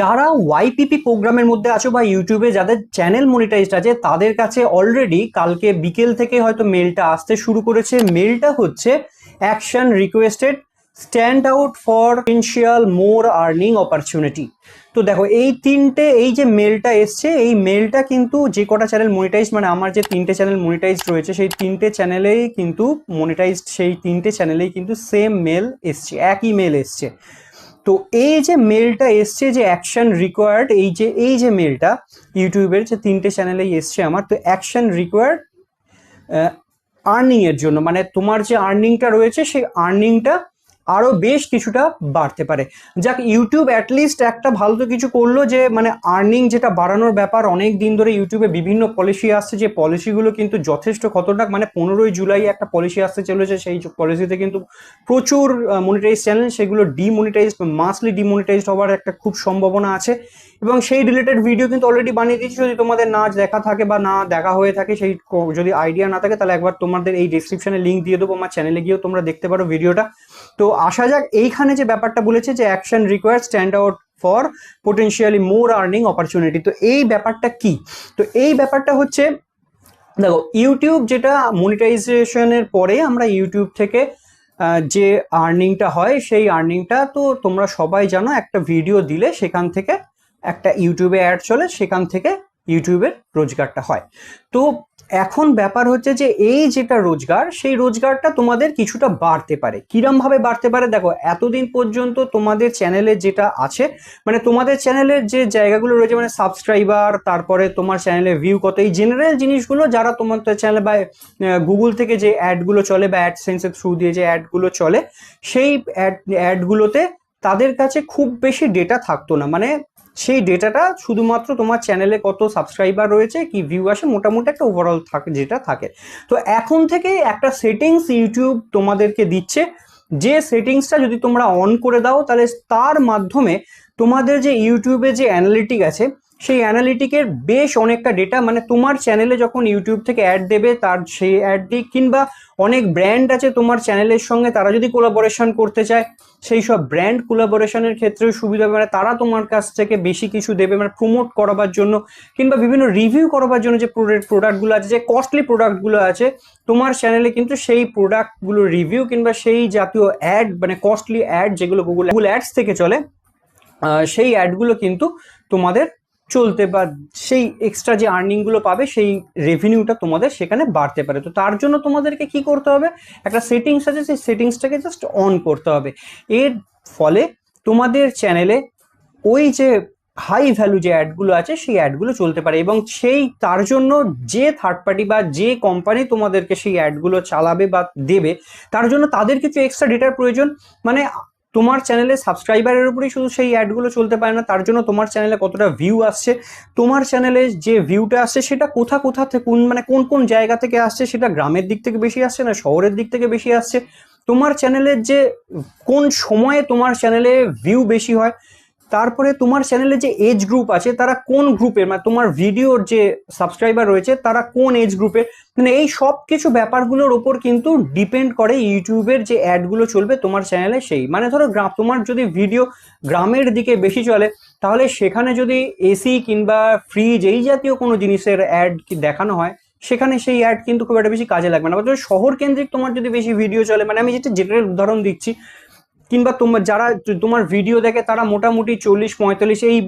যারা ওয়াইপিপি প্রোগ্রামের মধ্যে আছো বা ইউটিউবে যাদের চ্যানেল মনিটাইজড আছে, তাদের কাছে অলরেডি কালকে বিকেল থেকে হয়তো মেলটা আসতে শুরু করেছে। মেলটা হচ্ছে action requested stand out for potential more earning opportunity তো দেখো, এই তিনটে, এই যে মেলটা এসছে, এই মেলটা কিন্তু যে কটা চ্যানেল মনিটাইজ মানে আমার যে তিনটে চ্যানেল মনিটাইজড রয়েছে, সেই তিনটে চ্যানেলেই কিন্তু মনিটাইজড সেই তিনটে চ্যানেলেই কিন্তু সেম মেল এসছে, একই মেল এসছে। তো এই যে মেলটা এসছে যে অ্যাকশন রিকোয়ার্ড এই যে এই যে মেলটা ইউটিউবের যে তিনটে চ্যানেলেই এসছে আমার, তো অ্যাকশন রিকোয়ার্ড আর্নিংয়ের জন্য মানে তোমার যে আর্নিংটা রয়েছে, সেই আর্নিংটা আরও বেশ কিছুটা বাড়তে পারে। যাক ইউটিউব অ্যাটলিস্ট একটা ভালো তো কিছু করল যে মানে আর্নিং যেটা বাড়ানোর ব্যাপার, অনেক দিন ধরে ইউটিউবে বিভিন্ন পলিসি আসছে, যে পলিসিগুলো কিন্তু যথেষ্ট খতরনাক। মানে পনেরোই জুলাই একটা পলিসি আসতে চলেছে, সেই পলিসিতে কিন্তু প্রচুর মনিটাইজ চ্যানেল সেগুলো ডিমনিটাইজ মাসলি ডিমনিটাইজড হওয়ার একটা খুব সম্ভাবনা আছে। এবং সেই রিলেটেড ভিডিও কিন্তু অলরেডি বানিয়ে দিয়েছি। যদি তোমাদের না দেখা থাকে বা না দেখা হয়ে থাকে, সেই যদি আইডিয়া না থাকে, তাহলে একবার তোমাদের এই ডিসক্রিপশনে লিঙ্ক দিয়ে দেবো, আমার চ্যানেলে গিয়েও তোমরা দেখতে পারো ভিডিওটা তো আসা যাক, এইখানে যে ব্যাপারটা বলেছে যে action require stand out for potentially more earning opportunity তো এই ব্যাপারটা কি? তো এই ব্যাপারটা হচ্ছে, দেখো ইউটিউব যেটা মনিটাইজেশনের পরে আমরা ইউটিউব থেকে যে আর্নিংটা হয়, সেই আর্নিংটা তো তোমরা সবাই জানো, একটা ভিডিও দিলে সেখান থেকে একটা ইউটিউবে অ্যাড চলে, সেখান থেকে ইউটিউবের রোজগারটা হয়। তো এখন ব্যাপার হচ্ছে যে এই যেটা রোজগার, সেই রোজগারটা তোমাদের কিছুটা বাড়তে পারে। কিরম ভাবে বাড়তে পারে? দেখো, এতদিন পর্যন্ত তোমাদের চ্যানেলে যেটা আছে মানে তোমাদের চ্যানেলের যে জায়গাগুলো রয়েছে মানে সাবস্ক্রাইবার তারপরে তোমার চ্যানেলে ভিউ কত, এই জেনারেল জিনিসগুলো যারা তোমার চ্যানেলে বা গুগল থেকে যে অ্যাডগুলো চলে বা অ্যাডসেন্সের থ্রু দিয়ে যে অ্যাডগুলো চলে, সেই অ্যাড অ্যাডগুলোতে তাদের কাছে খুব বেশি ডেটা থাকতো না। মানে সেই ডেটাটা শুধুমাত্র তোমার চ্যানেলে কত সাবস্ক্রাইবার রয়েছে, কি ভিউ আসে, মোটামুটি একটা ওভারঅল থাকে, যেটা থাকে। তো এখন থেকে একটা সেটিংস ইউটিউব তোমাদেরকে দিচ্ছে, যে সেটিংসটা যদি তোমরা অন করে দাও, তাহলে তার মাধ্যমে তোমাদের যে ইউটিউবে যে অ্যানালিটিক আছে সেই অ্যানালিটিকের বেশ অনেকটা ডেটা মানে তোমার চ্যানেলে যখন ইউটিউব থেকে অ্যাড দেবে, তার সেই অ্যাডটি কিংবা অনেক ব্র্যান্ড আছে তোমার চ্যানেলের সঙ্গে, তারা যদি কোলাবোরেশন করতে চায়, সেই সব ব্র্যান্ড কোলাবোরেশনের ক্ষেত্রেও সুবিধা হবে। মানে তারা তোমার কাছ থেকে বেশি কিছু দেবে মানে প্রমোট করাবার জন্য, কিংবা বিভিন্ন রিভিউ করাবার জন্য যে প্রোডাক্টগুলো আছে, যে কস্টলি প্রোডাক্টগুলো আছে, তোমার চ্যানেলে কিন্তু সেই প্রোডাক্টগুলো রিভিউ কিংবা সেই জাতীয় অ্যাড মানে কস্টলি অ্যাড যেগুলো গুগল গুগল অ্যাডস থেকে চলে সেই অ্যাডগুলো কিন্তু তোমাদের চলতে বা সেই এক্সট্রা যে আর্নিংগুলো পাবে, সেই রেভিনিউটা তোমাদের সেখানে বাড়তে পারে। তো তার জন্য তোমাদেরকে কি করতে হবে? একটা সেটিংস আছে, সেই সেটিংসটাকে জাস্ট অন করতে হবে। এর ফলে তোমাদের চ্যানেলে ওই যে হাই ভ্যালু যে অ্যাডগুলো আছে, সেই অ্যাডগুলো চলতে পারে এবং সেই, তার জন্য যে থার্ড পার্টি বা যে কোম্পানি তোমাদেরকে সেই অ্যাডগুলো চালাবে বা দেবে, তার জন্য তাদের কিছু এক্সট্রা ডেটার প্রয়োজন। মানে তোমার চ্যানেলে সাবস্ক্রাইবারের উপরেই শুধু সেই অ্যাডগুলো চলতে পারে না, তার জন্য তোমার চ্যানেলে কতটা ভিউ আসছে, তোমার চ্যানেলে যে ভিউটা আসছে সেটা কোথা কোথা থেকে, কোন মানে কোন কোন জায়গা থেকে আসছে সেটা গ্রামের দিক থেকে বেশি আসছে না শহরের দিক থেকে বেশি আসছে? তোমার চ্যানেলের যে কোন সময়ে তোমার চ্যানেলে ভিউ বেশি হয় তারপরে তোমার চ্যানেলে যে এজ গ্রুপ আছে, তারা কোন গ্রুপের মানে তোমার ভিডিওর যে সাবস্ক্রাইবার রয়েছে, তারা কোন এজ গ্রুপের মানে এই সব কিছু ব্যাপারগুলোর ওপর কিন্তু ডিপেন্ড করে ইউটিউবের যে অ্যাডগুলো চলবে তোমার চ্যানেলে সেই। মানে ধরো গ্রাম, তোমার যদি ভিডিও গ্রামের দিকে বেশি চলে, তাহলে সেখানে যদি এসি কিংবা ফ্রিজ এই জাতীয় কোনো জিনিসের অ্যাড দেখানো হয়, সেখানে সেই অ্যাড কিন্তু খুব একটা বেশি কাজে লাগবে না। ধরো শহর কেন্দ্রিক তোমার যদি বেশি ভিডিও চলে মানে আমি যেটা জেনারেল উদাহরণ দিচ্ছি কিংবা তোমার যারা তোমার ভিডিও দেখে তারা মোটামুটি চল্লিশ, পঁয়তাল্লিশ এই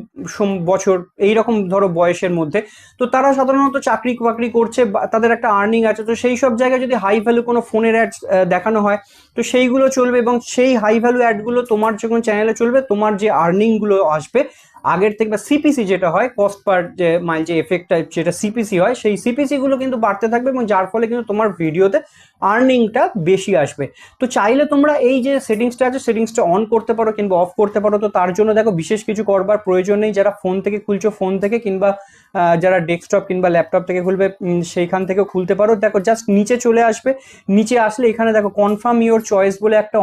বছর, এই রকম ধরো বয়সের মধ্যে, তো তারা সাধারণত চাকরি বাকরি করছে তাদের একটা আর্নিং আছে, তো সেই সব জায়গায় যদি হাই ভ্যালু কোনো ফোনের অ্যাড দেখানো হয়, তো সেইগুলো চলবে এবং সেই হাই ভ্যালু অ্যাডগুলো তোমার যখন চ্যানেলে চলবে, তোমার যে আর্নিংগুলো আসবে আগের থেকে বা সিপিসি যেটা হয় কস্ট পার যে মাইল যে এফেক্টটা যেটা সিপিসি হয়, সেই সিপিসি গুলো কিন্তু বাড়তে থাকবে এবং যার ফলে কিন্তু তোমার ভিডিওতে আর্নিংটা বেশি আসবে। তো চাইলে তোমরা এই যে সেটিংসটা আছে সেটিংসটা অন করতে পারো কিংবা অফ করতে পারো। তো তার জন্য দেখো বিশেষ কিছু করবার প্রয়োজন নেই। যারা ফোন থেকে খুলছো ফোন থেকে কিংবা যারা ডেস্কটপ কিংবা ল্যাপটপ থেকে খুলবে সেইখান থেকেও খুলতে পারো। দেখো জাস্ট নিচে চলে আসবে। নিচে আসলে এখানে দেখো কনফার্ম ইওর চয়েস বলে একটা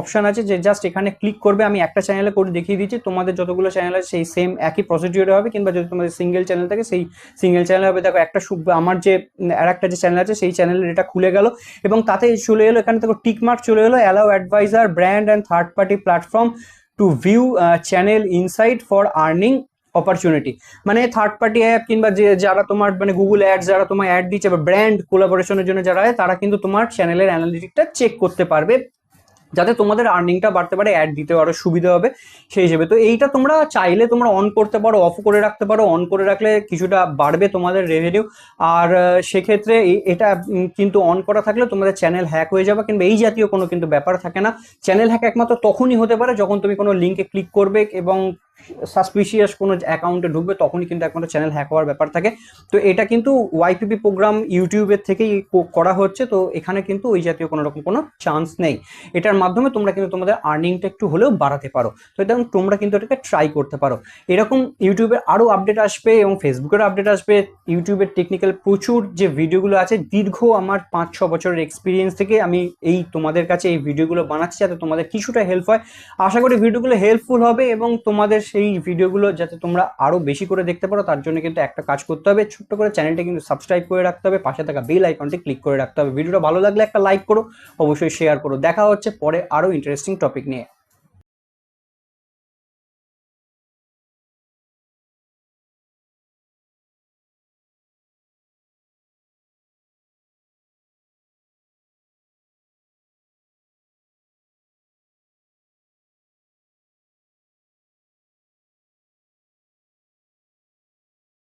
অপশন আছে যে জাস্ট এখানে ক্লিক করবে। আমি একটা চ্যানেলে করে দেখিয়ে দিচ্ছি। তোমাদের যতগুলো চ্যানেল আছে সেই সেম একই প্রসিডিওরে হবে কিংবা যদি তোমাদের সিঙ্গেল চ্যানেল থাকে, সেই সিঙ্গেল চ্যানেল হবে। দেখো, একটা আমার যে, আর একটা যে চ্যানেল আছে, সেই চ্যানেলের এটা খুলে গেল এবং তাতে চলে এলো, এখানে দেখো টিকমার্ক চলে এলো allow advisor brand and third party platform to view channel insight for earning opportunity মানে থার্ড পার্টি অ্যাপ কিংবা যে, যারা তোমার মানে গুগল অ্যাড যারা তোমার অ্যাড দিচ্ছে বা ব্র্যান্ড কোলাবোরেশনের জন্য যারা হয়, তারা কিন্তু তোমার চ্যানেলের অ্যানালিটিকটা চেক করতে পারবে। যাতে তোমাদের আর্নিংটা বাড়তে পারে অ্যাড দিতে পারো সুবিধা হবে, সেই হিসেবে। তো এইটা তোমরা চাইলে তোমরা অন করতে পারো অফ করে রাখতে পারো অন করে রাখলে কিছুটা বাড়বে তোমাদের রেভিনিউ আর সেক্ষেত্রে এটা কিন্তু অন করা থাকলে তোমাদের চ্যানেল হ্যাক হয়ে যাবে, কিংবা এই জাতীয় কোনো কিন্তু ব্যাপার থাকে না। চ্যানেল হ্যাক একমাত্র তখনই হতে পারে যখন তুমি কোনো লিঙ্কে ক্লিক করবে এবং সাসপিশিয়াস কোনো অ্যাকাউন্টে ঢুকবে, তখনই কিন্তু একমাত্র চ্যানেল হ্যাক হওয়ার ব্যাপার থাকে। তো এটা কিন্তু ওয়াইপিপি প্রোগ্রাম ইউটিউবের থেকেই করা হচ্ছে, তো এখানে কিন্তু ওই জাতীয় কোনো রকম কোনো চান্স নেই। এটার মাধ্যমে তোমরা কিন্তু তোমাদের আর্নিংটা একটু হলেও বাড়াতে পারো। তো এটা তোমরা কিন্তু এটাকে ট্রাই করতে পারো। এরকম ইউটিউবের আরও আপডেট আসবে এবং ফেসবুকের আপডেট আসবে। ইউটিউবের টেকনিক্যাল প্রচুর যে ভিডিওগুলো আছে, দীর্ঘ আমার পাঁচ ছ বছরের এক্সপিরিয়েন্স থেকে আমি এই তোমাদের কাছে এই ভিডিওগুলো বানাচ্ছি, যাতে তোমাদের কিছুটা হেল্প হয়। আশা করি ভিডিওগুলো হেল্পফুল হবে এবং তোমাদের সেই ভিডিওগুলো যাতে তোমরা আরও বেশি করে দেখতে পারো, তার জন্য কিন্তু একটা কাজ করতে হবে। ছোট্ট করে চ্যানেলটা কিন্তু সাবস্ক্রাইব করে রাখতে হবে, পাশে থাকা বেল আইকনটি ক্লিক করে রাখতে হবে। ভিডিওটা ভালো লাগলে একটা লাইক করো, অবশ্যই শেয়ার করো। দেখা হচ্ছে পরে আরও ইন্টারেস্টিং টপিক নিয়ে।